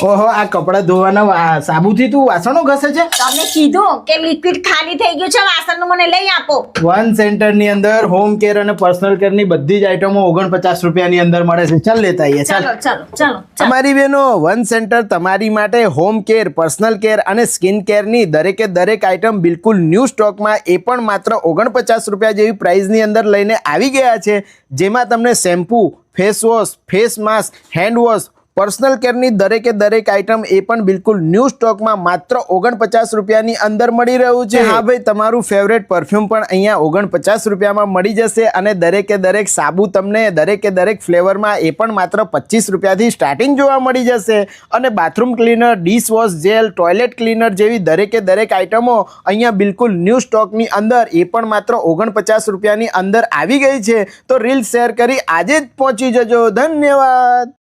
ઓહો આ કપડાં ધોવાના સાબુથી તું વાસણો ઘસે છે? તમને કીધું કે લિક્વિડ ખાલી થઈ ગયું છે વાસણનું મને લઈ આપો. વન સેન્ટરની અંદર હોમ કેર અને પર્સનલ કેરની બધી જ આઈટમો ઓગણપચાસ રૂપિયાની અંદર મળે છે. ચાલ લેતા આવીએ ચાલ. ચાલો ચાલો તમારી બેનો વન સેન્ટર તમારી માટે હોમ કેર પર્સનલ કેર અને સ્કિન કેરની દરેકે દરેક આઇટમ બિલકુલ ન્યૂ સ્ટોકમાં એ પણ માત્ર ઓગણપચાસ રૂપિયા જેવી પ્રાઇઝની અંદર લઈને આવી ગયા છે. જેમાં તમને shampoo face wash face mask hand wash personal કેરની દરેકે દરેક આઇટમ એ પણ બિલકુલ ન્યૂ સ્ટોકમાં માત્ર ઓગણપચાસ રૂપિયાની અંદર મળી રહ્યું છે. હા. ભાઈ તમારું ફેવરેટ પરફ્યુમ પણ અહીંયા ઓગણપચાસ રૂપિયામાં મળી જશે અને દરેકે દરેક સાબુ તમને દરેકે દરેક ફ્લેવરમાં એ પણ માત્ર પચીસ રૂપિયાથી સ્ટાર્ટિંગ જોવા મળી જશે. અને bathroom cleaner dishwash gel toilet cleaner જેવી દરેકે દરેક આઇટમો અહીંયા બિલકુલ ન્યૂ સ્ટોકની અંદર એ પણ માત્ર ઓગણપચાસ રૂપિયાની અંદર આવી ગઈ છે. તો રીલ શેર કરી આજે જ પહોંચી જજો. ધન્યવાદ.